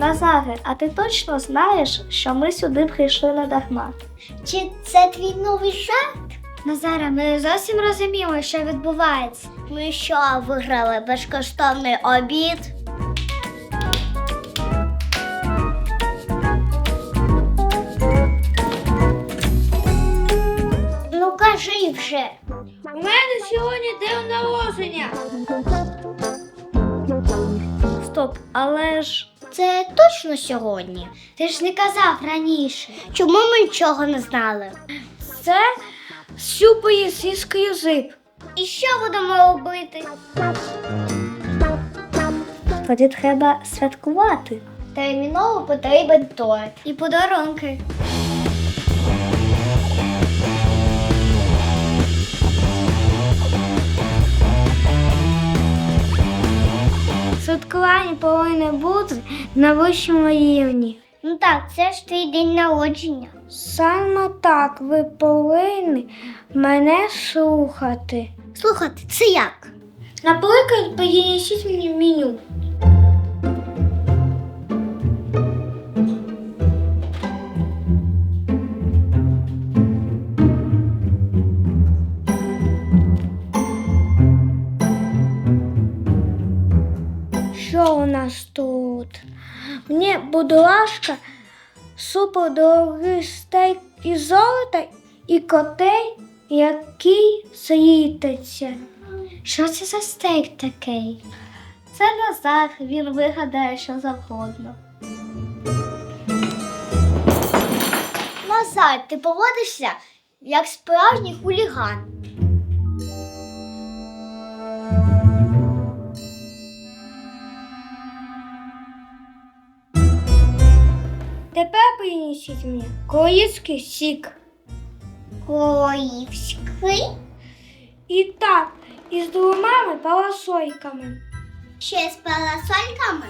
Назаре, а ти точно знаєш, що ми сюди прийшли не дарма? Чи це твій новий жарт? Назаре, ми не зовсім розуміємо, що відбувається. Ми що, виграли безкоштовний обід? Ну кажи вже. У мене сьогодні день народження. Стоп, але ж Це точно сьогодні. ти ж не казав раніше. Чому ми нічого не знали? Це щупає сіскою зип. І що будемо робити? Тоді треба святкувати. Терміново потрібен торт. І подарунки. Святкування повинно бути на вищому рівні. Ну так, це ж твій день народження. Саме так ви повинні мене слухати. Слухати, це як? Наприклад, мені меню. Що у нас тут? Мені, будь ласка, супер дорогий стейк із золота і котей, який світиться. Що це за стейк такий? Це Назар, він вигадає що завгодно. Назар, ти поводишся як справжній хуліган. Тепер принесіть мені корейський сік. Коївський? І так, із двома паласойками. Ще з парасольками?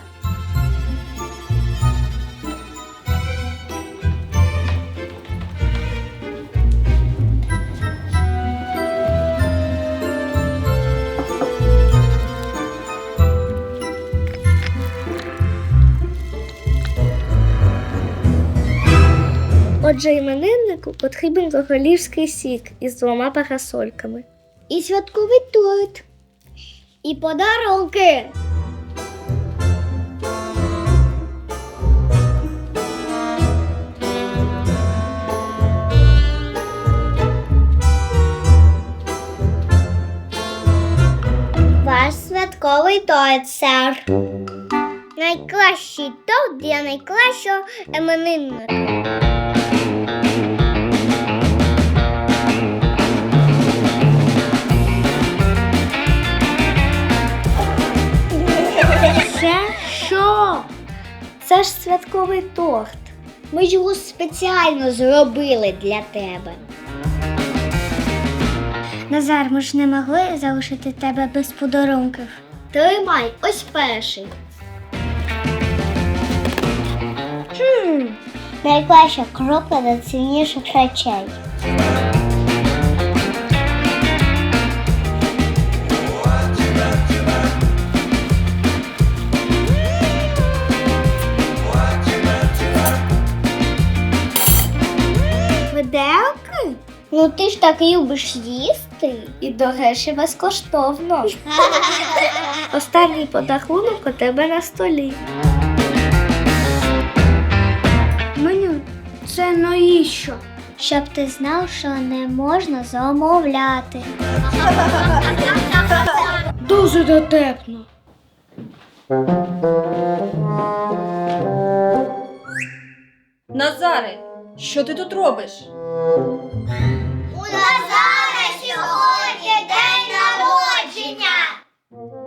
Отже, імениннику потрібен королівський сік із двома парасольками. І святковий торт. І подарунки. Ваш святковий торт, сер. Найкращий торт для найкращого іменинника. Святковий торт. Ми його спеціально зробили для тебе. Назар, ми ж не могли залишити тебе без подарунків. Тримай, ось перший. Хм, Найкраща кропка до цінніших речей. Ну ти ж так любиш їсти. І до речі, безкоштовно. Останній подарунок у тебе на столі. Меню, це навіщо? Щоб ти знав, що не можна замовляти. Дуже дотепно. Назаре, що ти тут робиш?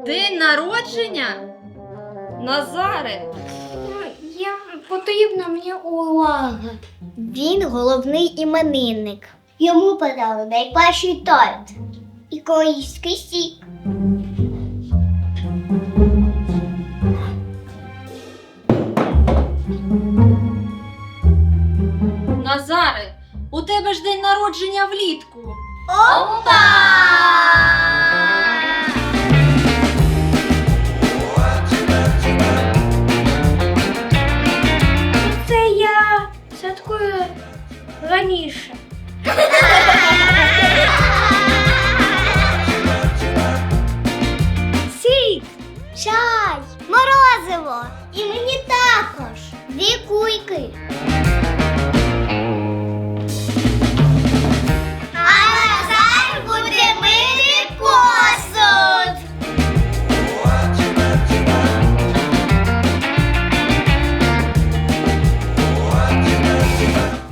День народження? Назаре, Я потрібна мені увага. Він головний іменинник. Йому подали найкращий торт і корейський сік. Назаре, у тебе ж день народження влітку. Опа!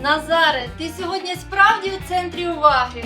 Назаре, ти сьогодні справді у центрі уваги.